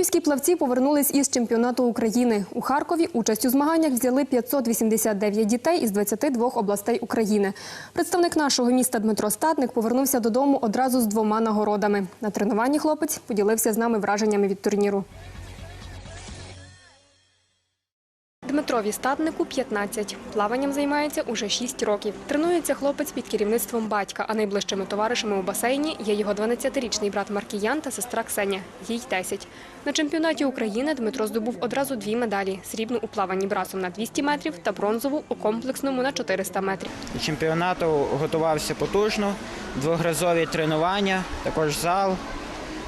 Львівські плавці повернулись із чемпіонату України. У Харкові участь у змаганнях взяли 589 дітей із 22 областей України. Представник нашого міста Дмитро Статник повернувся додому одразу з двома нагородами. На тренуванні хлопець поділився з нами враженнями від турніру. Дмитрові статнику 15. Плаванням займається уже 6 років. Тренується хлопець під керівництвом батька, а найближчими товаришами у басейні є його 12-річний брат Маркіян та сестра Ксеня. Їй 10. На чемпіонаті України Дмитро здобув одразу дві медалі: срібну у плаванні брасом на 200 метрів та бронзову у комплексному на 400 метрів. Чемпіонату готувався потужно, двохразові тренування, також зал.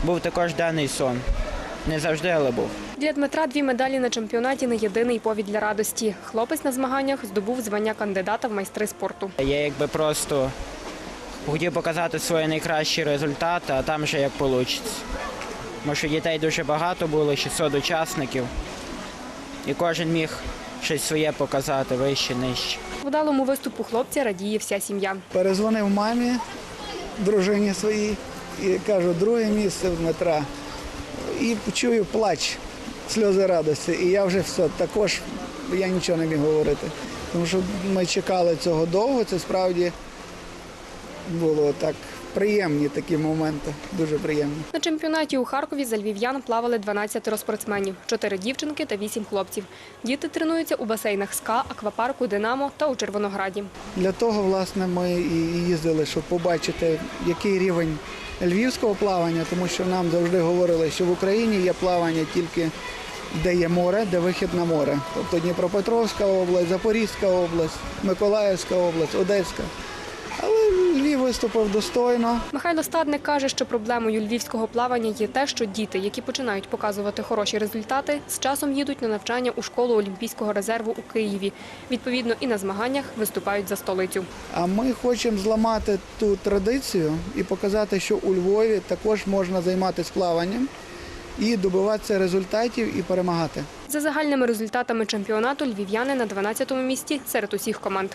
Був також денний сон. Не завжди, але був. Для Дмитра дві медалі на чемпіонаті не єдиний повід для радості. Хлопець на змаганнях здобув звання кандидата в майстри спорту. Я якби просто хотів показати свої найкращі результати, а там вже як вийде. Тому що дітей дуже багато було, 600 учасників. І кожен міг щось своє показати вище, нижче. Вдалому виступу хлопця радіє вся сім'я. Перезвонив мамі, дружині своїй, і кажу, друге місце в Дмитра. І чую плач, сльози радості. І я вже все, також я нічого не міг говорити. Тому що ми чекали цього довго, це справді було так приємні такі моменти, дуже приємні. На чемпіонаті у Харкові за львів'ян плавали 12 спортсменів, 4 дівчинки та 8 хлопців. Діти тренуються у басейнах СКА, аквапарку Динамо та у Червонограді. Для того, власне, ми і їздили, щоб побачити, який рівень львівського плавання, тому що нам завжди говорили, що в Україні є плавання тільки де є море, де вихід на море. Тобто Дніпропетровська область, Запорізька область, Миколаївська область, Одеська. Львів виступив достойно. Михайло Стадник каже, що проблемою львівського плавання є те, що діти, які починають показувати хороші результати, з часом їдуть на навчання у школу Олімпійського резерву у Києві. Відповідно, і на змаганнях виступають за столицю. А ми хочемо зламати ту традицію і показати, що у Львові також можна займатися плаванням і добиватися результатів і перемагати. За загальними результатами чемпіонату львів'яни на 12-му місці серед усіх команд.